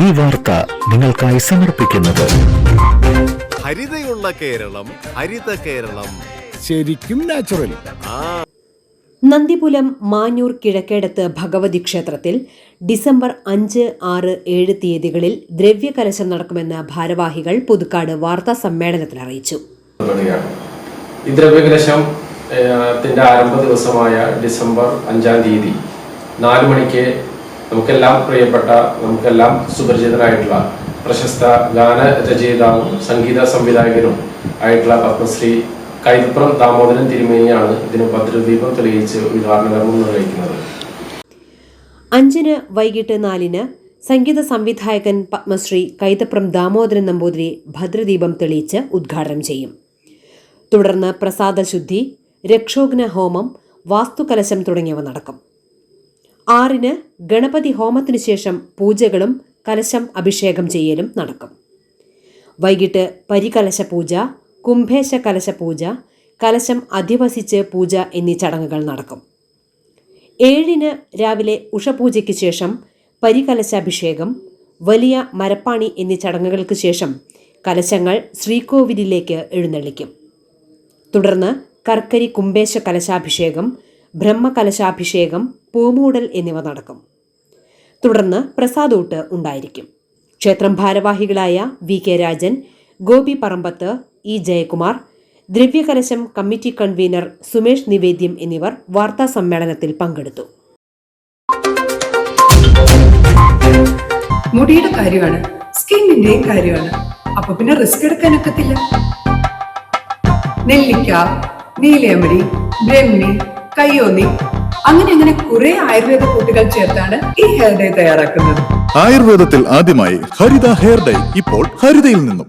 ഈ വാർത്ത നിങ്ങൾക്കായി സമർപ്പിക്കുന്നത്. ഹരിതയുള്ള കേരളം ഹരിത കേരളം. ശരിക്കും നാച്ചുറൽ നന്ദിപുലം മാഞ്ഞൂർ കിഴക്കേടത്ത് ഭഗവതി ക്ഷേത്രത്തിൽ ഡിസംബർ അഞ്ച് ആറ് ഏഴ് തീയതികളിൽ ദ്രവ്യകലശം നടക്കുമെന്ന് ഭാരവാഹികൾ പുതുക്കാട് വാർത്താ സമ്മേളനത്തിൽ അറിയിച്ചു. ഈ ദ്രവ്യകലശത്തിന്റെ ആരംഭ ദിവസമായ ഡിസംബർ അഞ്ചാം തീയതി നാല് മണിക്ക് നമുക്കെല്ലാം പ്രിയപ്പെട്ട നമുക്കെല്ലാം സുപരിചിതനായിട്ടുള്ള പ്രശസ്ത ഗാന രചയിതാവും സംഗീത സംവിധായകനും ആയിട്ടുള്ള പത്മശ്രീ കൈതപ്പുറം ദാമോദരൻ തിരുമേനിയാണ് ഇതിന് ഭദ്രദീപം തെളിയിച്ച് ഉദ്ഘാടന നിർവഹിക്കുന്നത് അഞ്ചിന് വൈകിട്ട് നാലിന് സംഗീത സംവിധായകൻ പത്മശ്രീ കൈതപ്രം ദാമോദരൻ നമ്പൂതിരി ഭദ്രദീപം തെളിയിച്ച് ഉദ്ഘാടനം ചെയ്യും. തുടർന്ന് പ്രസാദശുദ്ധി രക്ഷോഗ്ന ഹോമം വാസ്തുകലശം തുടങ്ങിയവ നടക്കും. ആറിന് ഗണപതി ഹോമത്തിനു ശേഷം പൂജകളും കലശം അഭിഷേകം ചെയ്യലും നടക്കും. വൈകിട്ട് പരികലശ പൂജ കുംഭേശ കലശ പൂജ കലശം അധിവസിച്ച് പൂജ എന്നീ ചടങ്ങുകൾ നടക്കും. ഏഴിന് രാവിലെ ഉഷപൂജയ്ക്ക് ശേഷം പരികലശാഭിഷേകം വലിയ മരപ്പാണി എന്നീ ചടങ്ങുകൾക്ക് ശേഷം കലശങ്ങൾ ശ്രീകോവിലിലേക്ക് എഴുന്നള്ളിക്കും. തുടർന്ന് കർക്കരി കുംഭേശ കലശാഭിഷേകം ബ്രഹ്മകലശാഭിഷേകം പൂമൂടൽ എന്നിവ നടക്കും. തുടർന്ന് പ്രസാദൂട്ട് ഉണ്ടായിരിക്കും. ക്ഷേത്രം ഭാരവാഹികളായ V K Rajan Gopi Parambath E Jayakumar ദ്രവ്യകലശം committee convener Sumesh നിവേദ്യം എന്നിവർ വാർത്താ സമ്മേളനത്തിൽ പങ്കെടുത്തു. മുടിയുടെ കാര്യമാണ് സ്കിന്നിന്റെയും കാര്യമാണ്. അപ്പൊ പിന്നെ റിസ്ക് എടുക്കാനൊക്കത്തില്ല നെല്ലിക്ക നീലയമരി ബ്രഹ്മി കയ്യോന്നി. അങ്ങനെ അങ്ങനെ കുറെ ആയുർവേദ കൂട്ടുകൾ ചേർത്താണ് ഈ ഹെയർ ഡേ തയ്യാറാക്കുന്നത്. ആയുർവേദത്തിൽ ആദ്യമായി ഹരിത ഹെയർ ഡൈ ഇപ്പോൾ ഹരിതയിൽ നിന്നും.